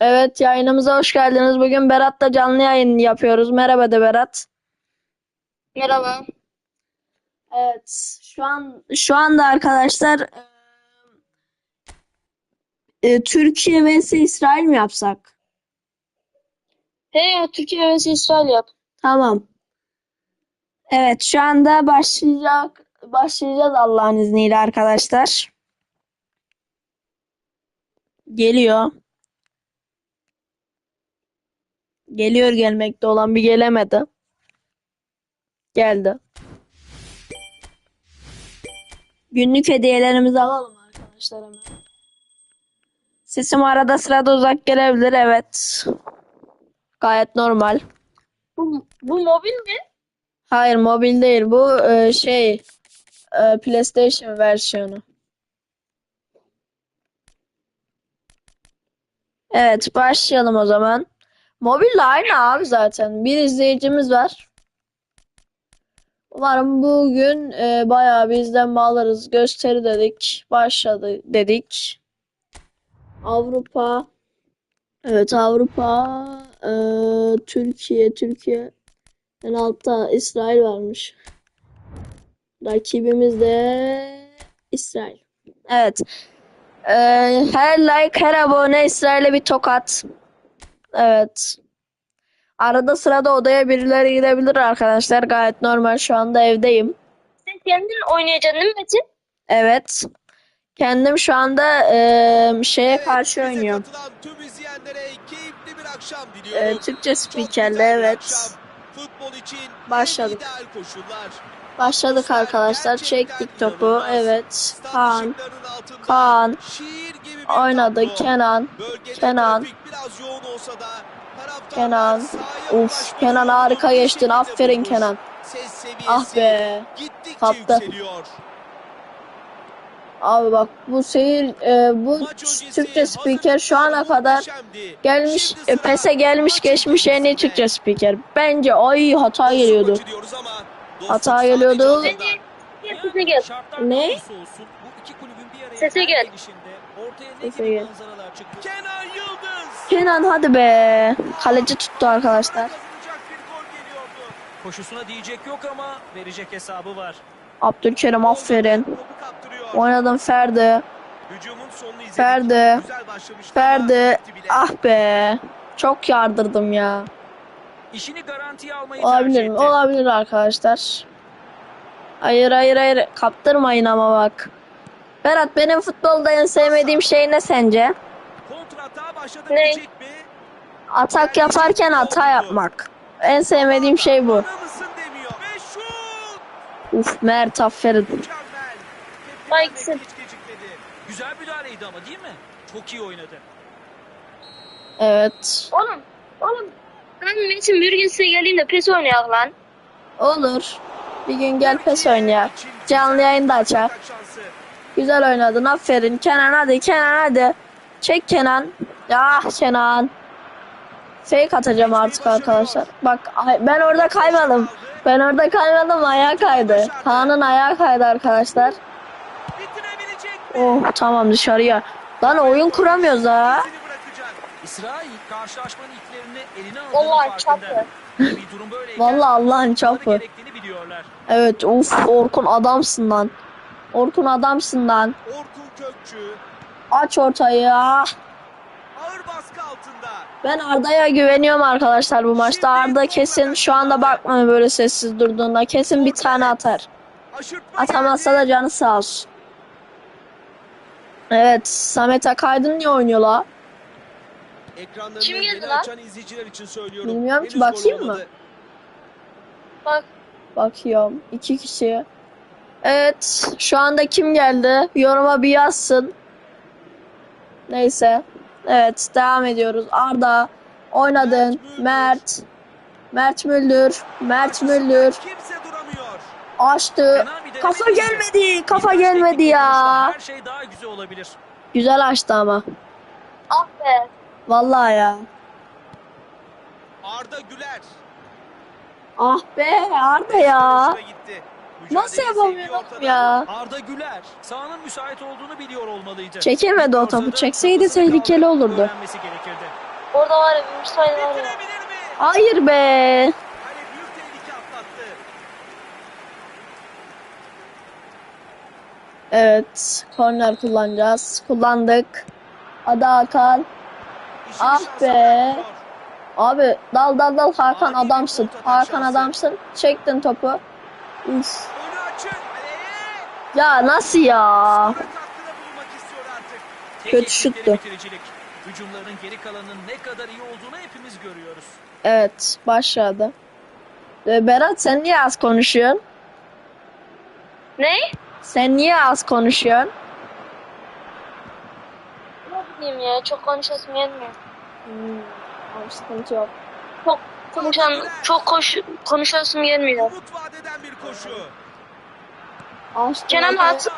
Evet yayınımıza hoş geldiniz. Bugün Berat'la canlı yayın yapıyoruz. Merhaba de Berat. Merhaba. Evet şu an şu anda arkadaşlar e, Türkiye vs İsrail mi yapsak? He Türkiye vs İsrail yap. Tamam. Evet şu anda başlayacak başlayacağız Allah'ın izniyle arkadaşlar. Geliyor. Geliyor gelmekte olan bir gelemedi. Geldi. Günlük hediyelerimizi alalım arkadaşlar hemen. Sesim arada sırada uzak gelebilir evet. Gayet normal. Bu, bu mobil mi? Hayır mobil değil bu e, şey e, PlayStation versiyonu. Evet başlayalım o zaman. Mobille aynı abi zaten. Bir izleyicimiz var. Umarım bugün e, bayağı bir izlenme alırız. Gösteri dedik. Başladı dedik. Avrupa. Evet Avrupa. e, Türkiye. Türkiye. En altta İsrail varmış. Rakibimiz de İsrail. Evet. E, her like, her abone İsrail'e bir tokat. Evet. Arada sırada odaya birileri gidebilir arkadaşlar. Gayet normal. Şu anda evdeyim. Sen kendin oynayacaksın değil mi Metin? Evet. Kendim şu anda e, şeye karşı bize oynuyorum. tüm izleyenlere keyifli bir akşam E. Türkçe spikerle evet. Futbol için Başladık. ideal koşullar. Başladık arkadaşlar. Çektik topu. Evet. Kaan. Kaan. Oynadı. tablo. Kenan. Bölgede Kenan. trafik biraz yoğun olsa da Kenan. Uf. Kenan harika geçtin. Aferin bulmuş. Kenan. Ah be. Kaptı. Abi bak bu seyir e, bu Türkçe spiker şu ana kadar gelmiş e, PES'e gelmiş geçmiş en iyi. Türkçe spiker. Bence ay hata geliyordu. Hata geliyordu. sese gel. Ne? ne? olursa olsun bu iki kulübün bir araya Sese gel. Ortaya ne Sese gibi gel. manzaralar çıktı? Kenan Yıldız. Kenan hadi be. Kaleci tuttu arkadaşlar. Koşusuna diyecek yok ama verecek hesabı var. Abdülkerim aferin. Oynadım Ferdi. Ferdi. Ferdi. Ah be. Çok yardırdım ya. İşini garantiye almayı Olabilir mi? Olabilir arkadaşlar. Hayır hayır hayır. Kaptırmayın ama bak. Berat benim futbolda en sevmediğim şey ne sence? Ne? Atak yaparken hata yapmak. En sevmediğim şey bu. Uf Mert aferin. Gecikmedi. Güzel müdahaleydi ama değil mi? Çok iyi oynadı. Evet. Oğlum. Oğlum. Ben Metin bir gün size geleyim de PES oynayalım lan. Olur. Bir gün gel pes oynayak. İçin Canlı güzel yayın da açar. Güzel oynadın. Aferin. Kenan hadi. Kenan hadi. Çek Kenan. Ah Kenan. Fake atacağım artık arkadaşlar. Bak ben orada kaymadım. Ben orada kaymadım. Ayağa kaydı. Kaan'ın ayağı kaydı arkadaşlar. Oh tamam dışarıya. Lan oyun kuramıyoruz ha. İsrail karşılaşmanın eline aldığının farkında. böyleyken Vallahi Allah'ın çapı. Evet uf Orkun adamsın lan. Orkun adamsın lan. Orkun Kökçü Aç ortayı. Ah. ağır baskı altında. Ben Arda'ya güveniyorum arkadaşlar bu maçta. Arda kesin şu anda bakma böyle sessiz durduğunda. Kesin bir tane atar. Atamazsa da canı sağ olsun. Evet Samet Akaydın niye oynuyor la? Kim geldi yeni lan? açan izleyiciler için söylüyorum. Bilmiyorum ki, bakayım mı? Bak. Bakıyorum. iki kişi. Evet. Şu anda kim geldi? Yoruma bir yazsın. Neyse. Evet. Devam ediyoruz. Arda. Oynadın. Mert. Mert Müldür. Mert Müldür. Kimse duramıyor. Açtı. Kafa gelmedi. Kafa gelmedi ya. Her şey daha güzel olabilir. Güzel açtı ama. Ah be. Vallahi ya. Arda Güler. Ah be Arda ya. Nasıl yapamıyorum ya? Arda Güler sahanın müsait olduğunu biliyor olmalıydı. Çekemedi o topu. Çekseydi tehlikeli olurdu. Orada var ya bir müsaade var ya. Hayır be. Evet. Korner kullanacağız. Kullandık. Hadi Hakan. Ah be. Abi dal dal dal Hakan adamsın. Hakan adamsın. Çektin topu. Açık. Kaleye. Ya nasıl ya? Kötü şuttu. Hücumların geri kalanının ne kadar iyi olduğunu hepimiz görüyoruz. Evet başladı. Ee, Berat sen niye az konuşuyorsun? Ne? Sen niye az konuşuyorsun? Ne bileyim ya çok konuşasım gelmiyor. Hmm, sıkıntı yok. Çok konuşan, çok koş, konuşasım gelmiyor. Umut vaat eden bir koşu. Kenan at.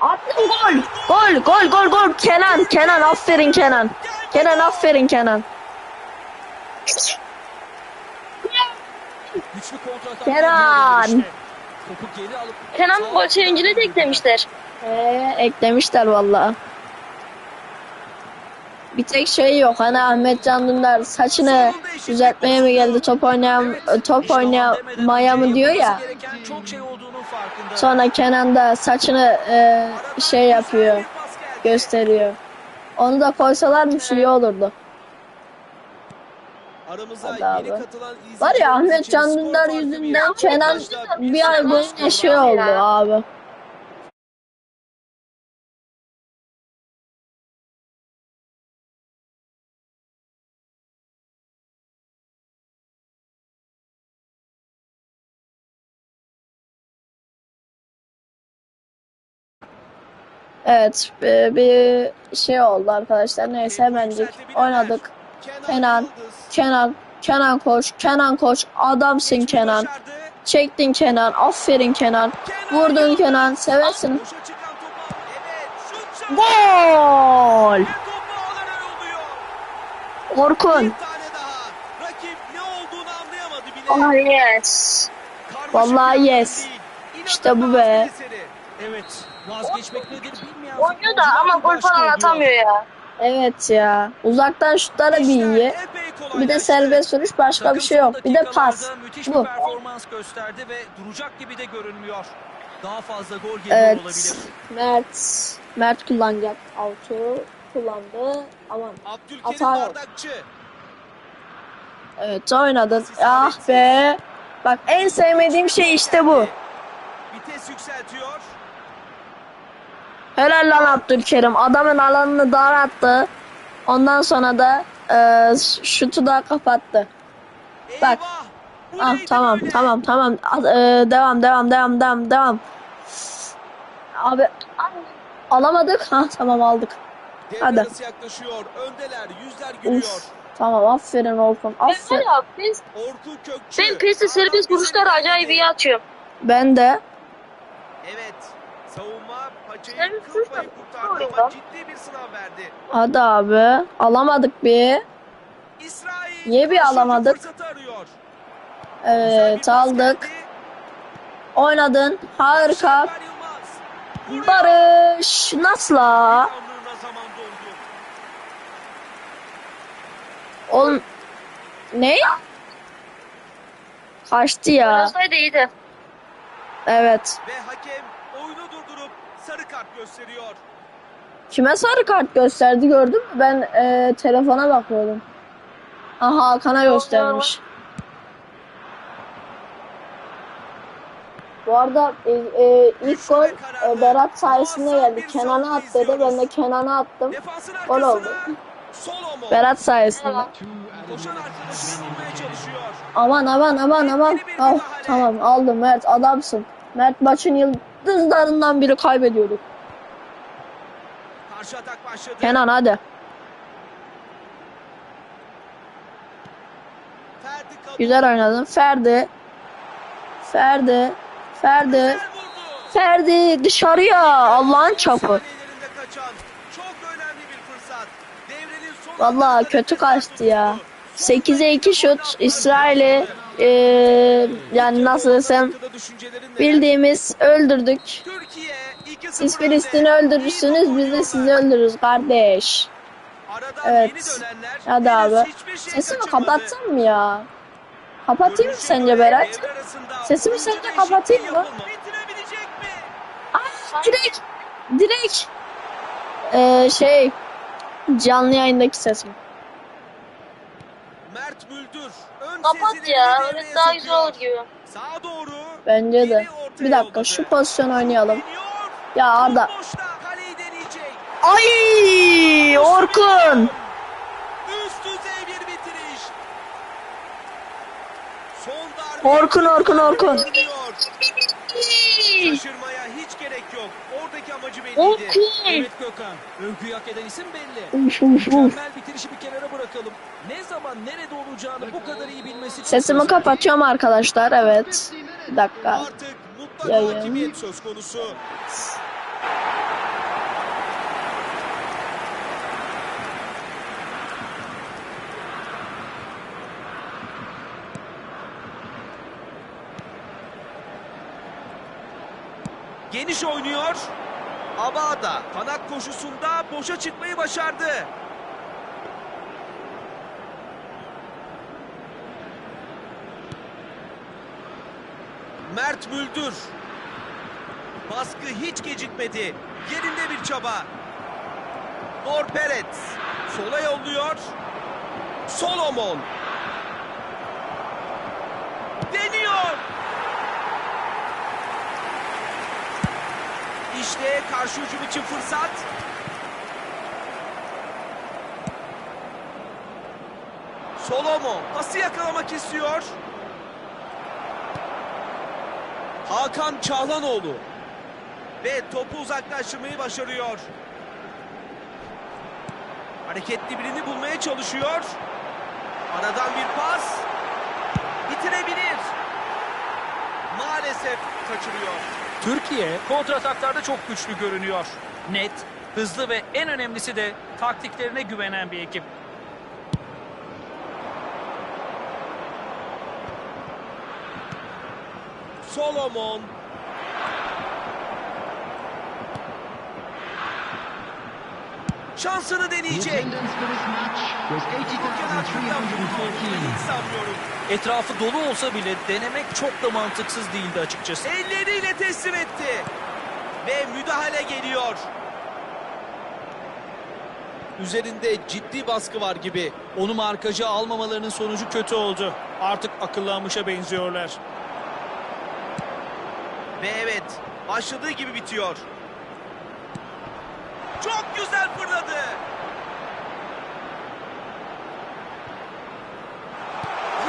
Attın gol. Gol gol gol gol. Kenan Kenan aferin Kenan. Kenan aferin Kenan. Güçlü kontratak. Kenan. Kenan gol sevincini de eklemişler. Ee, eklemişler valla. Bir tek şey yok. Hani Ahmet Can Dündar saçını düzeltmeye mi geldi top oynayan top oynamaya mı diyor ya. şey. Sonra Kenan da saçını e, şey yapıyor, gösteriyor. Onu da koysalarmış iyi olurdu. Aramıza Hadi yeni abi. Var ya Ahmet Can Dündar yüzünden. Kenan bir ay boyunca şey oldu abi. Evet e, bir şey oldu arkadaşlar. Neyse hemencik oynadık. Kenan. Kenan, Kenan koş, Kenan koş. Adamsın Kenan. Çektin Kenan. Aferin Kenan. Vurdun. Kenan. Seversin. Gol! Orkun. Bir tane daha. Rakip ne olduğunu anlayamadı bile. Oh yes. Vallahi yes. İşte bu be. Evet. Vazgeçmek nedir Oynuyor da ama gol falan atamıyor ya. Evet ya. Uzaktan şutları bir iyi. Bir de serbest vuruş başka bir şey yok. Bir de pas. Bu. performans gösterdi ve duracak gibi de görünmüyor. Daha fazla gol geliyor Evet. olabilir. Mert. Mert kullanacak. Auto kullandı. Aman. Abdülkerim. Bardakçı. Evet oynadın. Ah be. Bak en sevmediğim şey işte bu. Vites yükseltiyor. Helal lan Abdülkerim. Adamın alanını daralttı. Ondan sonra da e, şutu da kapattı. Bak. Eyvah. Ah tamam böyle? tamam tamam. E, devam devam devam devam devam. Abi alamadık. Ha tamam aldık. Hadi. yaklaşıyor. Öndeler. Yüzler gülüyor. Uf. Tamam aferin Orkun. Ben var Aferin. ya PES, Orkun Kökçü. ben PES'te serbest vuruşları acayip iyi atıyorum. Ben de. Evet. Savunma kurtardı ama ciddi bir sınav verdi. Hadi abi. Alamadık bir. İsrail Niye bir alamadık? Evet aldık. Oynadın. Harika. Barış. Nasıl la? Oğlum. Ne? Kaçtı ya. Oynasaydı iyiydi. Evet. Ve hakem oyunu sarı kart gösteriyor. Kime sarı kart gösterdi gördün mü? Ben e, telefona bakıyordum. Aha Hakan'a göstermiş. Bu arada e, e, ilk gol e, Berat sayesinde geldi. Kenan'a at dedi. Ben de Kenan'a attım. Gol oldu. Berat sayesinde. Aman aman aman aman. Al, tamam aldım Mert adamsın. Mert maçın yıldızlarından biri kaybediyorduk. Karşı atak başladı. Kenan hadi. Ferdi. Güzel oynadın. Ferdi. Ferdi. Ferdi. Ferdi dışarıya. Allah'ın çapı. Anlarında kötü kaçtı ya. tuttu. Son 8'e 2 şut İsrail'i e, yani nasıl desem bildiğimiz öldürdük. Türkiye 2-0 Siz Filistin'i öldürürsünüz biz de sizi öldürürüz kardeş. Evet. Hadi abi. Sesimi kapatsam mı ya? Kapatayım mı sence Berat? Sesimi sence kapatayım mı? Aa, direkt, direkt ee, şey canlı yayındaki sesim. Mert Müldür. Ön Kapat ya. Öyle daha güzel olur gibi. Sağa doğru. Bence de. Bir dakika şu pozisyon oynayalım. Ya Arda. boşta. Kaleyi deneyecek. Ay Orkun. Üst düzey bir bitiriş. Son darbe. Orkun Orkun Orkun. Görünüyor. Yok. Oradaki amacı belliydi. Orkun. Evet Gökhan. Övgü hak eden isim belli. Uf, uf, uf. Mükemmel bitirişi bir kenara bırakalım. Ne zaman nerede olacağını bu kadar iyi bilmesi Sesimi kapatıyorum arkadaşlar. Evet. Bir dakika. Artık mutlak Yayın. hakimiyet söz konusu. Geniş oynuyor. Abada kanat koşusunda boşa çıkmayı başardı. Mert Müldür. Baskı hiç gecikmedi. Yerinde bir çaba. Nor Peret. Sola yolluyor. Solomon. Deniyor. İşte karşı hücum için fırsat. Solomon pası yakalamak istiyor. Hakan Çağlanoğlu ve topu uzaklaştırmayı başarıyor. Hareketli birini bulmaya çalışıyor. Aradan bir pas. Bitirebilir. Maalesef kaçırıyor. Türkiye kontrataklarda çok güçlü görünüyor. Net, hızlı ve en önemlisi de taktiklerine güvenen bir ekip. Solomon. 80,314. sanmıyorum. Etrafı dolu olsa bile denemek çok da mantıksız değildi açıkçası. Elleriyle teslim etti. Ve müdahale geliyor. Üzerinde ciddi baskı var gibi. Onu markajı almamalarının sonucu kötü oldu. Artık akıllanmışa benziyorlar. Ve evet başladığı gibi bitiyor. Çok güzel fırladı.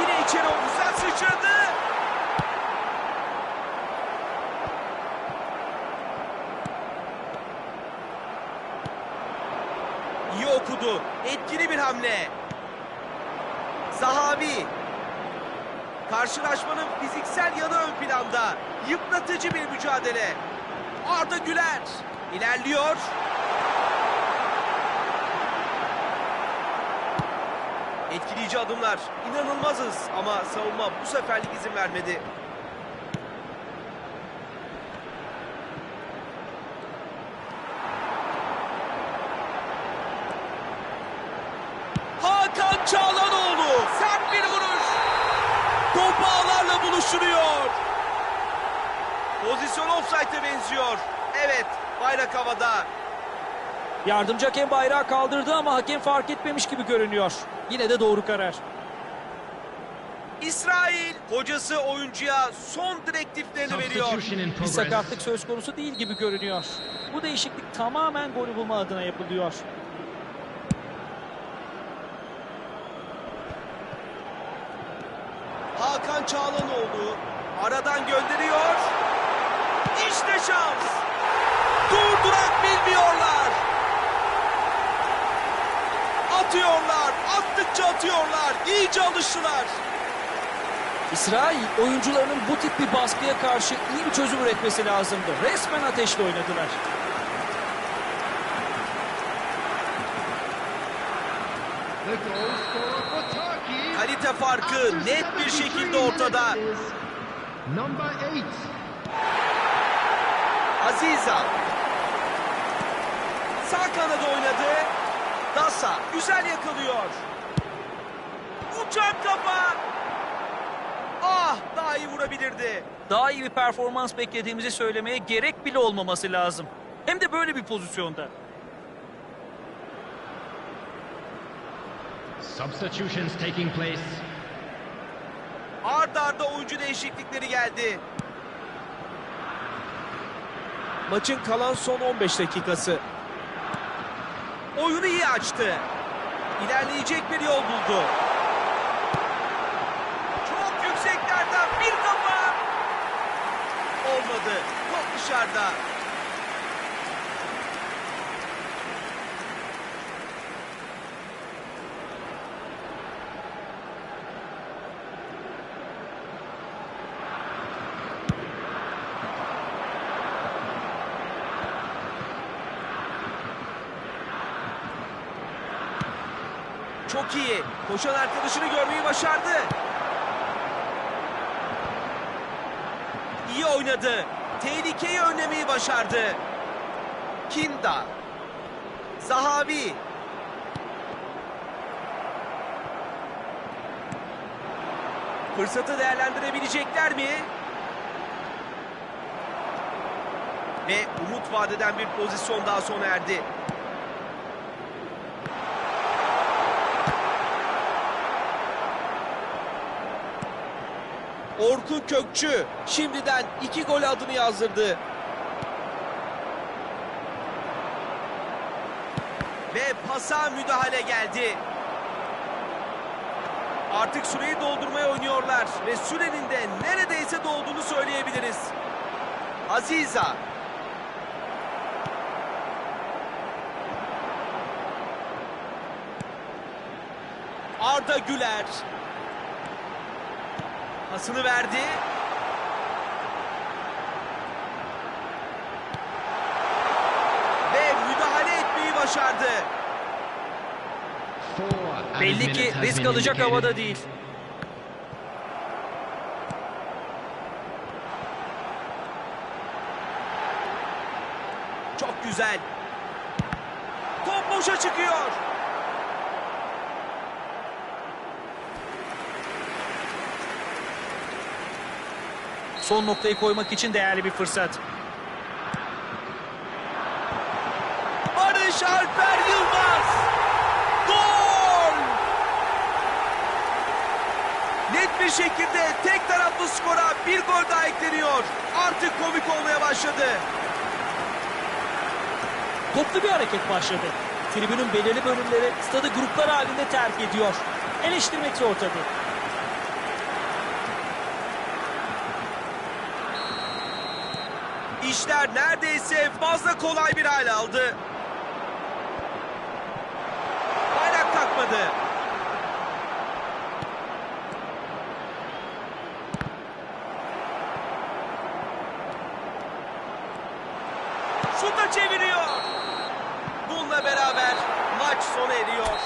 Yine içeri o güzel sıçradı. İyi okudu. Etkili bir hamle. Zahavi Karşılaşmanın fiziksel yanı ön planda. Yıpratıcı bir mücadele. Arda Güler ilerliyor. Etkileyici adımlar. İnanılmazız ama savunma bu seferlik izin vermedi. Hakan Çağlanoğlu sert bir vuruş. Top ağlarla buluşturuyor. Pozisyon offside'e benziyor. Evet, bayrak havada. Yardımcı hakem bayrağı kaldırdı ama hakem fark etmemiş gibi görünüyor. Yine de doğru karar. İsrail hocası oyuncuya son direktiflerini veriyor. Bir sakatlık söz konusu değil gibi görünüyor. Bu değişiklik tamamen golü bulma adına yapılıyor. Hakan Çağlanoğlu aradan gönderiyor. İşte şans. Durdurak bilmiyorlar. Atıyorlar, attıkça atıyorlar. İyice alıştılar. İsrail oyuncularının bu tip bir baskıya karşı iyi bir çözüm üretmesi lazımdı. Resmen ateşle oynadılar. Kalite farkı net bir 73 şekilde ortada. minutes is Number 8. Aziza. Sağ kanada oynadı. Dasa güzel yakalıyor. Uçan kafa. Ah daha iyi vurabilirdi. Daha iyi bir performans beklediğimizi söylemeye gerek bile olmaması lazım. Hem de böyle bir pozisyonda. Substitutions taking place. Ard arda oyuncu değişiklikleri geldi. Maçın kalan son 15 dakikası. Oyunu iyi açtı. İlerleyecek bir yol buldu. Çok yükseklerden bir kafa. Olmadı. Top dışarıda. Çok iyi. Koşan arkadaşını görmeyi başardı. İyi oynadı. Tehlikeyi önlemeyi başardı. Kinda. Zahavi. Fırsatı değerlendirebilecekler mi? Ve umut vadeden bir pozisyon daha sona erdi. Orkun Kökçü şimdiden iki gol adını yazdırdı. Ve pasa müdahale geldi. Artık süreyi doldurmaya oynuyorlar ve sürenin de neredeyse dolduğunu söyleyebiliriz. Aziza. Arda Güler. Pasını verdi. Ve müdahale etmeyi başardı. Belli ki risk alacak havada değil. Çok güzel. Top boşa çıkıyor. Son noktayı koymak için değerli bir fırsat. Barış Alper Yılmaz. Gol! Net bir şekilde tek taraflı skora bir gol daha ekleniyor. Artık komik olmaya başladı. Toplu bir hareket başladı. Tribünün belirli bölümleri stadı gruplar halinde terk ediyor. Eleştirmek zor İşler neredeyse fazla kolay bir hale aldı. Bayrak kalkmadı. Şuta çeviriyor. Bununla beraber maç sona eriyor.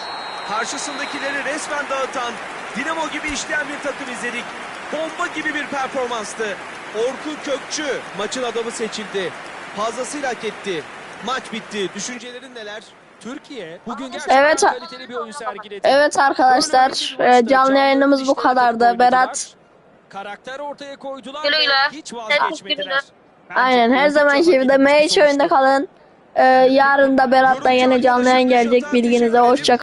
Karşısındakileri resmen dağıtan, dinamo gibi işleyen bir takım izledik. Bomba gibi bir performanstı. Orkun Kökçü maçın adamı seçildi. Fazlasıyla hak etti. Maç bitti. Düşüncelerin neler? Türkiye bugün gerçekten Evet. kaliteli bir oyun sergiledi. Evet arkadaşlar e, canlı yayınımız bu kadardı. Berat Karakter ortaya koydular Güle güle. hiç vazgeçmediler. Aynen her oyun zamanki çok gibi de etkili bir M3 sonuçta. oyunda kalın. E, yarın da Berat'la yine canlı yayın gelecek bilginize. Hoşça